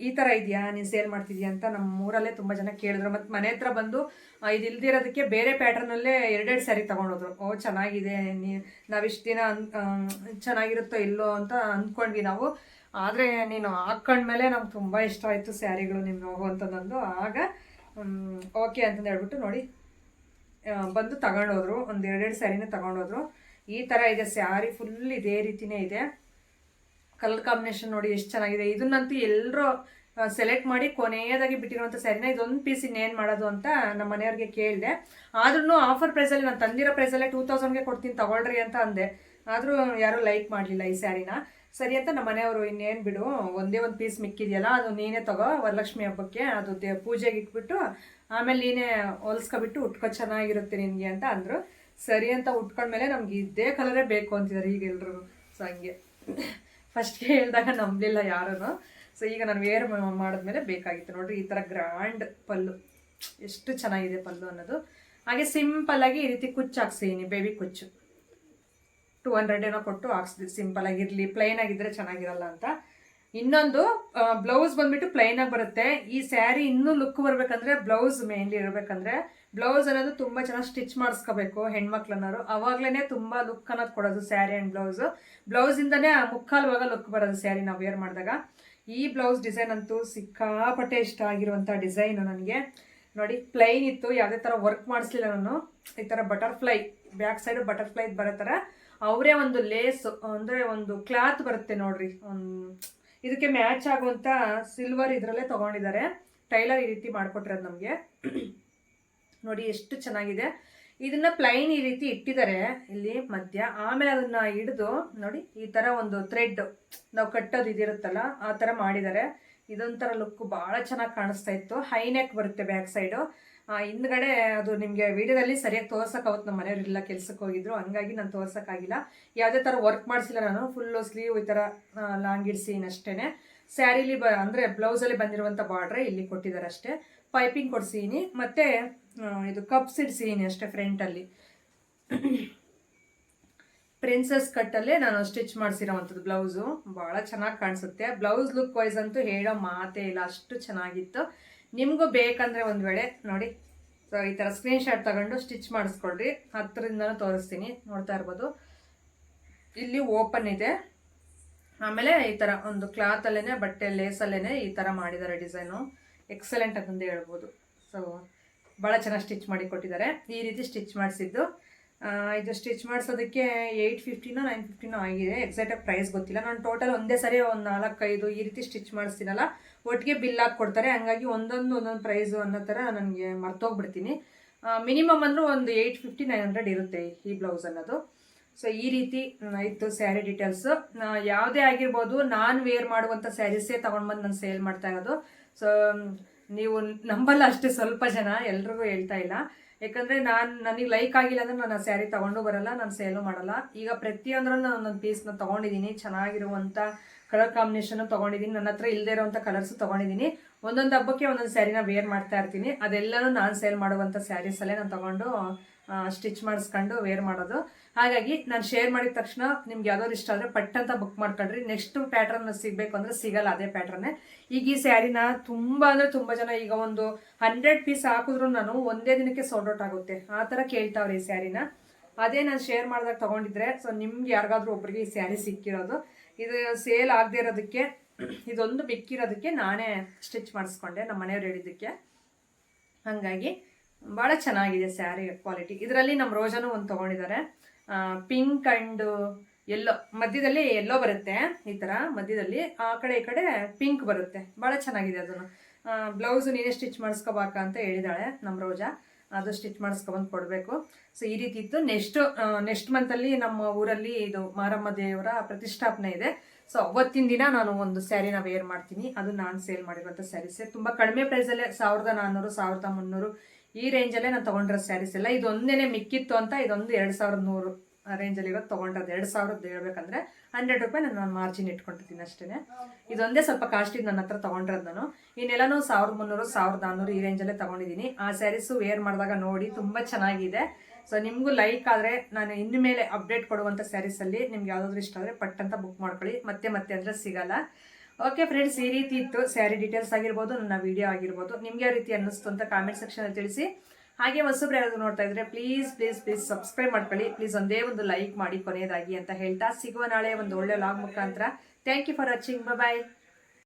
S1: ಈ- ಥರ ಇದೆಯಾ? ನೀನು ಸೇಲ್ ಮಾಡ್ತಿದ್ಯಾ ಅಂತ ನಮ್ಮ ಊರಲ್ಲೇ ತುಂಬ ಜನ ಕೇಳಿದ್ರು. ಮತ್ತು ಮನೆ ಹತ್ರ ಬಂದು ಇದು ಇಲ್ದಿರೋದಕ್ಕೆ ಬೇರೆ ಪ್ಯಾಟರ್ನಲ್ಲೇ ಎರಡೆರಡು ಸ್ಯಾರಿ ತೊಗೊಂಡೋದ್ರು. ಓ, ಚೆನ್ನಾಗಿದೆ, ನೀ, ನಾವಿಷ್ಟು ದಿನ ಅನ್ ಚೆನ್ನಾಗಿರುತ್ತೋ ಇಲ್ಲೋ ಅಂತ ಅಂದ್ಕೊಂಡ್ವಿ ನಾವು. ಆದರೆ ನೀನು ಹಾಕ್ಕೊಂಡ್ಮೇಲೆ ನಮ್ಗೆ ತುಂಬ ಇಷ್ಟ ಆಯಿತು ಸ್ಯಾರಿಗಳು ನಿಮ್ಗೆ ಹೋಗುವಂಥದ್ದೊಂದು ಆಗ ಓಕೆ ಅಂತಂದು ಹೇಳ್ಬಿಟ್ಟು ನೋಡಿ ಬಂದು ತಗೊಂಡೋದ್ರು. ಒಂದು ಎರಡೆರಡು ಸ್ಯಾರಿನ ತಗೊಂಡೋದ್ರು. ಈ ಥರ ಇದೆ, ಸ್ಯಾರಿ ಫುಲ್ ಇದೇ ರೀತಿನೇ ಇದೆ. ಕಲರ್ ಕಾಂಬಿನೇಷನ್ ನೋಡಿ ಎಷ್ಟು ಚೆನ್ನಾಗಿದೆ. ಇದನ್ನಂತೂ ಎಲ್ಲರೂ ಸೆಲೆಕ್ಟ್ ಮಾಡಿ ಕೊನೆಯದಾಗಿ ಬಿಟ್ಟಿರುವಂಥ ಸ್ಯಾರಿನ ಇದೊಂದು ಪೀಸ್ ಇನ್ನೇನು ಮಾಡೋದು ಅಂತ ನಮ್ಮ ಮನೆಯವ್ರಿಗೆ ಕೇಳಿದೆ. ಆದ್ರೂ ಆಫರ್ ಪ್ರೈಸಲ್ಲಿ ನಾನು ತಂದಿರೋ ಪ್ರೈಸಲ್ಲೇ ಟೂ ತೌಸಂಡ್ಗೆ ಕೊಡ್ತೀನಿ ತಗೊಳ್ರಿ ಅಂತ ಅಂದೆ. ಆದರೂ ಯಾರೂ ಲೈಕ್ ಮಾಡಲಿಲ್ಲ ಈ ಸ್ಯಾರಿನ ಸರಿ ಅಂತ ನಮ್ಮ ಮನೆಯವರು, ಇನ್ನೇನು ಬಿಡು, ಒಂದೇ ಒಂದು ಪೀಸ್ ಮಿಕ್ಕಿದೆಯಲ್ಲ, ಅದು ನೀನೇ ತಗೋ, ವರಲಕ್ಷ್ಮಿ ಹಬ್ಬಕ್ಕೆ, ಅದು ದೇ, ಪೂಜೆಗೆ ಇಟ್ಬಿಟ್ಟು, ಆಮೇಲೆ ನೀನೇ ಹೊಲ್ಸ್ಕೊಬಿಟ್ಟು ಉಟ್ಕೋ, ಚೆನ್ನಾಗಿರುತ್ತೆ ನಿನಗೆ ಅಂತ ಅಂದರು. ಸರಿ ಅಂತ ಉಟ್ಕೊಂಡ್ಮೇಲೆ ನಮ್ಗೆ ಇದೇ ಕಲರೇ ಬೇಕು ಅಂತಿದ್ದಾರೆ ಈಗ ಎಲ್ಲರೂ ಸೊ ಹಂಗೆ. ಫಸ್ಟ್ಗೆ ಹೇಳಿದಾಗ ನಂಬಲಿಲ್ಲ ಯಾರೂ ಸೊ ಈಗ ನಾನು ವೇರ್ ಮಾಡಿದ್ಮೇಲೆ ಬೇಕಾಗಿತ್ತು. ನೋಡ್ರಿ, ಈ ಥರ ಗ್ರ್ಯಾಂಡ್ ಪಲ್ಲು. ಎಷ್ಟು ಚೆನ್ನಾಗಿದೆ ಪಲ್ಲು ಅನ್ನೋದು. ಹಾಗೆ ಸಿಂಪಲ್ ಆಗಿ ಈ ರೀತಿ ಕುಚ್ಚು ಹಾಕ್ಸಿದ್ದೀನಿ ಬೇಬಿ ಕುಚ್ಚು. ಟೂ ಹಂಡ್ರೆಡ್ ಏನೋ ಕೊಟ್ಟು ಹಾಕ್ಸಿದ್ವಿ. ಸಿಂಪಲ್ ಆಗಿರಲಿ ಪ್ಲೈನ್ ಆಗಿದ್ರೆ ಚೆನ್ನಾಗಿರಲ್ಲ ಅಂತ. ಇನ್ನೊಂದು ಬ್ಲೌಸ್ ಬಂದ್ಬಿಟ್ಟು ಪ್ಲೈನಾಗಿ ಬರುತ್ತೆ. ಈ ಸ್ಯಾರಿ ಇನ್ನೂ ಲುಕ್ ಬರಬೇಕಂದ್ರೆ ಬ್ಲೌಸ್ ಮೇನ್ಲಿ ಇರಬೇಕಂದ್ರೆ ಬ್ಲೌಸ್ ಅನ್ನೋದು ತುಂಬಾ ಚೆನ್ನಾಗಿ ಸ್ಟಿಚ್ ಮಾಡಿಸ್ಕೋಬೇಕು ಹೆಣ್ಮಕ್ಳನ್ನೋರು. ಅವಾಗ್ಲೇನೆ ತುಂಬಾ ಲುಕ್ ಅನ್ನೋದು ಕೊಡೋದು ಸ್ಯಾರಿ ಅಂಡ್ ಬ್ಲೌಸ್ ಬ್ಲೌಸ್ ಇಂದಾನೆ ಆ ಮುಕ್ಕಾಲು ಭಾಗ ಲುಕ್ ಬರೋದು ಸ್ಯಾರಿ ನಾವು ವೇರ್ ಮಾಡಿದಾಗ. ಈ ಬ್ಲೌಸ್ ಡಿಸೈನ್ ಅಂತೂ ಸಿಕ್ಕಾಪಟ್ಟೆ ಇಷ್ಟ ಆಗಿರುವಂಥ ಡಿಸೈನು ನನಗೆ. ನೋಡಿ ಪ್ಲೈನ್ ಇತ್ತು, ಯಾವುದೇ ಥರ ವರ್ಕ್ ಮಾಡಿಸ್ಲಿಲ್ಲ ನಾನು. ಈ ಥರ ಬಟರ್ಫ್ಲೈ ಬ್ಯಾಕ್ ಸೈಡ್ ಬಟರ್ಫ್ಲೈ ಬರೋ ಥರ ಅವರೇ ಒಂದು ಲೇಸ್ ಅಂದರೆ ಒಂದು ಕ್ಲಾತ್ ಬರುತ್ತೆ ನೋಡ್ರಿ. ಇದಕ್ಕೆ ಮ್ಯಾಚ್ ಆಗುವಂಥ ಸಿಲ್ವರ್ ಇದರಲ್ಲೇ ತೊಗೊಂಡಿದ್ದಾರೆ. ಟೈಲರ್ ಈ ರೀತಿ ಮಾಡಿಕೊಟ್ರೆ ನಮಗೆ. ನೋಡಿ ಎಷ್ಟು ಚೆನ್ನಾಗಿದೆ. ಇದನ್ನ ಪ್ಲೈನ್ ಈ ರೀತಿ ಇಟ್ಟಿದ್ದಾರೆ. ಇಲ್ಲಿ ಮಧ್ಯ, ಆಮೇಲೆ ಅದನ್ನ ಹಿಡಿದು ನೋಡಿ ಈ ತರ ಒಂದು ಥ್ರೆಡ್ ನಾವು ಕಟ್ಟೋದು ಇದಿರುತ್ತಲ್ಲ, ಆ ತರ ಮಾಡಿದ್ದಾರೆ. ಇದೊಂಥರ ಲುಕ್ ಬಹಳ ಚೆನ್ನಾಗಿ ಕಾಣಿಸ್ತಾ ಇತ್ತು. ಹೈನೆಕ್ ಬರುತ್ತೆ ಬ್ಯಾಕ್ ಸೈಡು ಹಿಂದ್ಗಡೆ ಅದು ನಿಮಗೆ ವಿಡಿಯೋದಲ್ಲಿ ಸರಿಯಾಗಿ ತೋರ್ಸೋಕ್ಕಾಗುತ್ತೆ ನಮ್ಮ ಮನೆಯವರೆಲ್ಲ ಕೆಲ್ಸಕ್ಕೆ ಹೋಗಿದ್ರು. ಹಂಗಾಗಿ ನಾನು ತೋರ್ಸೋಕ್ಕಾಗಿಲ್ಲ ಯಾವುದೇ ಥರ ವರ್ಕ್ ಮಾಡಿಸಿಲ್ಲ ನಾನು. ಫುಲ್ಲು ಸ್ಲೀವ್ ಈ ಥರ ಲಾಂಗ್ ಇಡ್ಸೀನ್ ಅಷ್ಟೇ ಸ್ಯಾರಿಲಿ ಬ ಅಂದರೆ ಬ್ಲೌಸಲ್ಲಿ ಬಂದಿರುವಂಥ ಬಾರ್ಡ್ರೆ ಇಲ್ಲಿ ಕೊಟ್ಟಿದ್ದಾರೆ ಅಷ್ಟೇ. ಪೈಪಿಂಗ್ ಕೊಡಿಸೀನಿ, ಮತ್ತು ಇದು ಕಪ್ಸ್ ಇಡ್ಸೀನಿ ಅಷ್ಟೇ ಫ್ರಂಟಲ್ಲಿ ಪ್ರಿನ್ಸಸ್ ಕಟ್ಟಲ್ಲೇ ನಾನು ಸ್ಟಿಚ್ ಮಾಡಿಸಿರೋವಂಥದ್ದು ಬ್ಲೌಸು ಭಾಳ ಚೆನ್ನಾಗಿ ಕಾಣಿಸುತ್ತೆ. ಬ್ಲೌಸ್ ಲುಕ್ ವೈಸ್ ಅಂತೂ ಹೇಳೋ ಮಾತೇ ಇಲ್ಲ, ಅಷ್ಟು ಚೆನ್ನಾಗಿತ್ತು. ನಿಮಗೂ ಬೇಕಂದರೆ ಒಂದು ವೇಳೆ, ನೋಡಿ, ಸೊ, ಈ ಥರ ಸ್ಕ್ರೀನ್ಶಾಟ್ ತಗೊಂಡು ಸ್ಟಿಚ್ ಮಾಡಿಸ್ಕೊಳ್ರಿ. ಹತ್ತರಿಂದನೂ ತೋರಿಸ್ತೀನಿ, ನೋಡ್ತಾ ಇರ್ಬೋದು. ಇಲ್ಲಿ ಓಪನ್ ಇದೆ. ಆಮೇಲೆ ಈ ಥರ ಒಂದು ಕ್ಲಾತಲ್ಲೇ ಬಟ್ಟೆ ಲೇಸಲ್ಲೇ ಈ ಥರ ಮಾಡಿದ್ದಾರೆ ಡಿಸೈನು ಎಕ್ಸಲೆಂಟ್ ಅಂತಂದು ಹೇಳ್ಬೋದು. ಸೊ ಭಾಳ ಚೆನ್ನಾಗಿ ಸ್ಟಿಚ್ ಮಾಡಿ ಕೊಟ್ಟಿದ್ದಾರೆ. ಈ ರೀತಿ ಸ್ಟಿಚ್ ಮಾಡಿಸಿದ್ದು. ಇದು ಸ್ಟಿಚ್ ಮಾಡಿಸೋದಕ್ಕೆ ಏಯ್ಟ್ ಫಿಫ್ಟಿನೋ ನೈನ್ ಫಿಫ್ಟಿನೋ ಆಗಿದೆ. ಎಕ್ಸಾಕ್ಟಾಗಿ ಪ್ರೈಸ್ ಗೊತ್ತಿಲ್ಲ. ನಾನು ಟೋಟಲ್ ಒಂದೇ ಸರಿ ಒಂದು ನಾಲ್ಕೈದು ಈ ರೀತಿ ಸ್ಟಿಚ್ ಮಾಡಿಸ್ತೀನಲ್ಲ ಒಟ್ಟಿಗೆ ಬಿಲ್ ಹಾಕಿ ಕೊಡ್ತಾರೆ. ಹಂಗಾಗಿ ಒಂದೊಂದು ಒಂದೊಂದು ಪ್ರೈಸು ಅನ್ನೋ ಥರ ನನಗೆ ಮರ್ತೋಗ್ಬಿಡ್ತೀನಿ. ಮಿನಿಮಮ್ ಅಂದರೂ ಒಂದು ಏಯ್ಟ್ ಫಿಫ್ಟಿ ನೈನ್ ಹಂಡ್ರೆಡ್ ಇರುತ್ತೆ ಈ ಬ್ಲೌಸ್ ಅನ್ನೋದು. ಸೊ ಈ ರೀತಿ ಇತ್ತು ಸ್ಯಾರಿ ಡೀಟೇಲ್ಸ್ ಯಾವುದೇ ಆಗಿರ್ಬೋದು, ನಾನು ವೇರ್ ಮಾಡುವಂಥ ಸ್ಯಾರೀಸೇ ತೊಗೊಂಡು ಬಂದು ನಾನು ಸೇಲ್ ಮಾಡ್ತಾ ಇರೋದು. ಸೊ ನೀವು ನಂಬಲ್ಲ ಅಷ್ಟೇ, ಸ್ವಲ್ಪ ಜನ ಎಲ್ರಿಗೂ ಹೇಳ್ತಾ ಇಲ್ಲ. ಯಾಕಂದರೆ ನಾನು, ನನಗೆ ಲೈಕ್ ಆಗಿಲ್ಲ ಅಂದರೆ ನಾನು ಆ ಸ್ಯಾರಿ ತೊಗೊಂಡು ಬರಲ್ಲ, ನಾನು ಸೇಲು ಮಾಡಲ್ಲ. ಈಗ ಪ್ರತಿಯೊಂದರಲ್ಲೂ ನಾನು ಒಂದೊಂದು ಪೀಸ್ನ ತೊಗೊಂಡಿದ್ದೀನಿ ಚೆನ್ನಾಗಿರುವಂಥ ಕಲರ್ ಕಾಂಬಿನೇಷನ್ ತೊಗೊಂಡಿದ್ದೀನಿ ನನ್ನ ಹತ್ರ ಇಲ್ಲದೆ ಇರೋವಂಥ ಕಲರ್ಸು ತೊಗೊಂಡಿದ್ದೀನಿ ಒಂದೊಂದು ಹಬ್ಬಕ್ಕೆ ಒಂದೊಂದು ಸ್ಯಾರಿನ ವೇರ್ ಮಾಡ್ತಾ ಇರ್ತೀನಿ. ಅದೆಲ್ಲನೂ ನಾನು ಸೇಲ್ ಮಾಡುವಂಥ ಸ್ಯಾರೀಸಲ್ಲೇ ನಾನು ತೊಗೊಂಡು ಸ್ಟಿಚ್ ಮಾಡಿಸ್ಕೊಂಡು ವೇರ್ ಮಾಡೋದು. ಹಾಗಾಗಿ ನಾನು ಶೇರ್ ಮಾಡಿದ ತಕ್ಷಣ ನಿಮ್ಗೆ ಯಾವ್ದಾದ್ರು ಇಷ್ಟ ಆದರೆ ಪಟ್ಟಂತ ಬುಕ್ ಮಾಡ್ಕೊಳ್ರಿ. ನೆಕ್ಸ್ಟ್ ಪ್ಯಾಟ್ರನ್ ಸಿಗಬೇಕು ಅಂದರೆ ಸಿಗಲ್ಲ ಅದೇ ಪ್ಯಾಟ್ರನ್ನೇ ಈಗ ಈ ಸ್ಯಾರಿನ ತುಂಬ ಅಂದರೆ ತುಂಬ ಜನ ಈಗ ಒಂದು ಹಂಡ್ರೆಡ್ ಪೀಸ್ ಹಾಕಿದ್ರು ನಾನು ಒಂದೇ ದಿನಕ್ಕೆ ಸೋಲ್ಡ್ ಔಟ್ ಆಗುತ್ತೆ. ಆ ಥರ ಕೇಳ್ತಾವ್ರೆ ಈ ಸ್ಯಾರಿನ. ಅದೇ ನಾನು ಶೇರ್ ಮಾಡಿದಾಗ ತೊಗೊಂಡಿದ್ರೆ ಸೊ ನಿಮ್ಗೆ ಯಾರಿಗಾದ್ರೂ ಒಬ್ರಿಗೆ ಈ ಸ್ಯಾರಿ ಸಿಕ್ಕಿರೋದು. ಇದು ಸೇಲ್ ಆಗದೆ ಇರೋದಕ್ಕೆ ಇದೊಂದು ಬಿಕ್ಕಿರೋದಕ್ಕೆ ನಾನೇ ಸ್ಟಿಚ್ ಮಾಡಿಸ್ಕೊಂಡೆ, ನಮ್ಮ ಮನೆಯವ್ರು ಹೇಳಿದ್ದಕ್ಕೆ. ಹಾಗಾಗಿ ಭಾಳ ಚೆನ್ನಾಗಿದೆ ಸ್ಯಾರಿ ಕ್ವಾಲಿಟಿ. ಇದರಲ್ಲಿ ನಮ್ಮ ರೋಜಾನು ಒಂದು ತೊಗೊಂಡಿದ್ದಾರೆ. ಪಿಂಕ್ ಆ್ಯಂಡ್ ಎಲ್ಲೋ, ಮಧ್ಯದಲ್ಲಿ ಎಲ್ಲೋ ಬರುತ್ತೆ ಈ ಥರ ಮಧ್ಯದಲ್ಲಿ. ಆ ಕಡೆ ಈ ಕಡೆ ಪಿಂಕ್ ಬರುತ್ತೆ. ಭಾಳ ಚೆನ್ನಾಗಿದೆ ಅದನ್ನು. ಬ್ಲೌಸು ನೀನೇ ಸ್ಟಿಚ್ ಮಾಡಿಸ್ಕೋಬಾಕ ಅಂತ ಹೇಳಿದಾಳೆ ನಮ್ಮ ರೋಜಾ. ಅದು ಸ್ಟಿಚ್ ಮಾಡಿಸ್ಕೊಬಂದು ಕೊಡಬೇಕು. ಸೊ, ಈ ರೀತಿ ಇತ್ತು. ನೆಕ್ಸ್ಟ್ ನೆಕ್ಸ್ಟ್ ಮಂತಲ್ಲಿ ನಮ್ಮ ಊರಲ್ಲಿ ಇದು ಮಾರಮ್ಮ ದೇವರ ಪ್ರತಿಷ್ಠಾಪನೆ ಇದೆ. ಸೊ ಅವತ್ತಿನ ದಿನ ನಾನು ಒಂದು ಸ್ಯಾರಿನ ವೇರ್ ಮಾಡ್ತೀನಿ. ಅದು ನಾನು ಸೇಲ್ ಮಾಡಿರುವಂಥ ಸ್ಯಾರೀಸೇ. ತುಂಬ ಕಡಿಮೆ ಪ್ರೈಸಲ್ಲೇ ಸಾವಿರದ ನಾನ್ನೂರು ಸಾವಿರದ ಮುನ್ನೂರು ಈ ರೇಂಜಲ್ಲೇ ನಾನು ತೊಗೊಂಡಿರೋ ಸ್ಯಾರೀಸ್ ಎಲ್ಲ. ಇದೊಂದೇನೆ ಮಿಕ್ಕಿತ್ತು ಅಂತ ಇದೊಂದು ಎರಡು ಸಾವಿರದ ನೂರು ರೇಂಜಲ್ಲಿ ಇರೋದು ತೊಗೊಂಡಿರೋದು ಎರಡು ಸಾವಿರದ ಹೇಳ್ಬೇಕಂದ್ರೆ ಹಂಡ್ರೆಡ್ ರೂಪಾಯಿ ನಾನು ಮಾರ್ಜಿನ್ ಇಟ್ಕೊಂಡಿರ್ತೀನಿ ಅಷ್ಟೇ ಇದೊಂದೇ ಸ್ವಲ್ಪ ಕಾಸ್ಟ್ಲಿ ನನ್ನ ಹತ್ರ ತೊಗೊಂಡಿರೋದು ನಾನು. ಇನ್ನೆಲ್ಲನೂ ಸಾವಿರದ ಮುನ್ನೂರು, ಸಾವಿರದ ನಾನ್ನೂರು ಈ ರೇಂಜಲ್ಲೇ ತೊಗೊಂಡಿದ್ದೀನಿ. ಆ ಸ್ಯಾರೀಸು ವೇರ್ ಮಾಡಿದಾಗ ನೋಡಿ ತುಂಬ ಚೆನ್ನಾಗಿದೆ. ಸೊ ನಿಮಗೂ ಲೈಕ್ ಆದರೆ ನಾನು ಇನ್ನು ಮೇಲೆ ಅಪ್ಡೇಟ್ ಕೊಡುವಂಥ ಸ್ಯಾರೀಸಲ್ಲಿ ನಿಮ್ಗೆ ಯಾವುದಾದ್ರೂ ಇಷ್ಟ ಆದರೆ ಪಟ್ ಅಂತ ಬುಕ್ ಮಾಡ್ಕೊಳ್ಳಿ. ಮತ್ತೆ ಮತ್ತೆ ಅಂದರೆ ಸಿಗಲ್ಲ. ಓಕೆ ಫ್ರೆಂಡ್ಸ್ ಈ ರೀತಿ ಇತ್ತು ಸ್ಯಾರಿ ಡೀಟೇಲ್ಸ್ ಆಗಿರ್ಬೋದು, ನನ್ನ ವಿಡಿಯೋ ಆಗಿರ್ಬೋದು. ನಿಮ್ಗೆ ಯಾವ ರೀತಿ ಅನ್ನಿಸ್ತು ಅಂತ ಕಾಮೆಂಟ್ ಸೆಕ್ಷನಲ್ಲಿ ತಿಳಿಸಿ. ಹಾಗೆ ಹೊಸಬ್ರು ಯಾರಾದರೂ ನೋಡ್ತಾ ಇದ್ರೆ ಪ್ಲೀಸ್ ಪ್ಲೀಸ್ ಪ್ಲೀಸ್ ಸಬ್ಸ್ಕ್ರೈಬ್ ಮಾಡ್ಕೊಳ್ಳಿ. ಪ್ಲೀಸ್ ಒಂದೇ ಒಂದು ಲೈಕ್ ಮಾಡಿ ಕೊನೆಯದಾಗಿ ಅಂತ ಹೇಳ್ತಾ ಸಿಗುವ ನಾಳೆ ಒಂದು ಒಳ್ಳೆ ಲಾಗ್ ಮುಖಾಂತರ. Thank you for watching bye